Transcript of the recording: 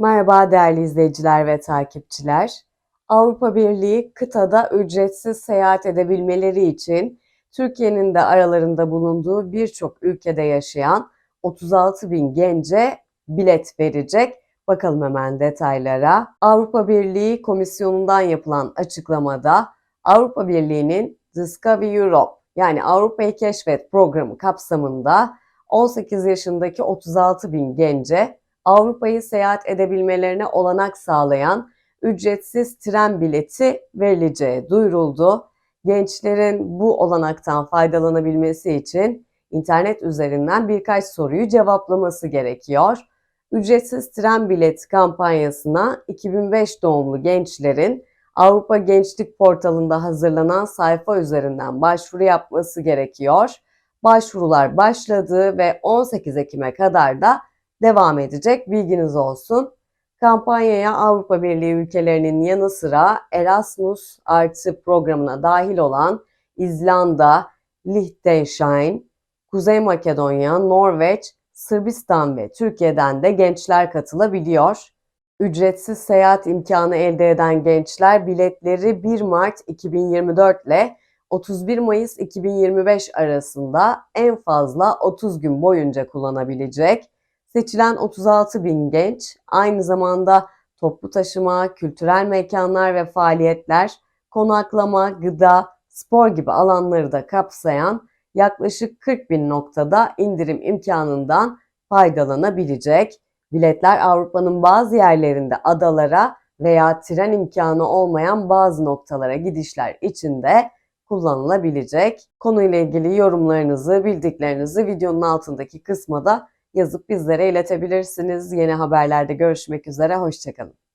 Merhaba değerli izleyiciler ve takipçiler. Avrupa Birliği kıtada ücretsiz seyahat edebilmeleri için Türkiye'nin de aralarında bulunduğu birçok ülkede yaşayan 36 bin gence bilet verecek. Bakalım hemen detaylara. Avrupa Birliği Komisyonu'ndan yapılan açıklamada Avrupa Birliği'nin Discover Europe yani Avrupa'yı Keşfet programı kapsamında 18 yaşındaki 36 bin gence Avrupa'yı seyahat edebilmelerine olanak sağlayan ücretsiz tren bileti verileceği duyuruldu. Gençlerin bu olanaktan faydalanabilmesi için internet üzerinden birkaç soruyu cevaplaması gerekiyor. Ücretsiz tren bileti kampanyasına 2005 doğumlu gençlerin Avrupa Gençlik Portalı'nda hazırlanan sayfa üzerinden başvuru yapması gerekiyor. Başvurular başladı ve 18 Ekim'e kadar da devam edecek. Bilginiz olsun. Kampanyaya Avrupa Birliği ülkelerinin yanı sıra Erasmus artı programına dahil olan İzlanda, Liechtenstein, Kuzey Makedonya, Norveç, Sırbistan ve Türkiye'den de gençler katılabiliyor. Ücretsiz seyahat imkanı elde eden gençler biletleri 1 Mart 2024 ile 31 Mayıs 2025 arasında en fazla 30 gün boyunca kullanabilecek. Seçilen 36 bin genç aynı zamanda toplu taşıma, kültürel mekanlar ve faaliyetler, konaklama, gıda, spor gibi alanları da kapsayan yaklaşık 40 bin noktada indirim imkanından faydalanabilecek. Biletler Avrupa'nın bazı yerlerinde adalara veya tren imkanı olmayan bazı noktalara gidişler için de kullanılabilecek. Konuyla ilgili yorumlarınızı, bildiklerinizi videonun altındaki kısma da yazıp bizlere iletebilirsiniz. Yeni haberlerde görüşmek üzere, hoşçakalın.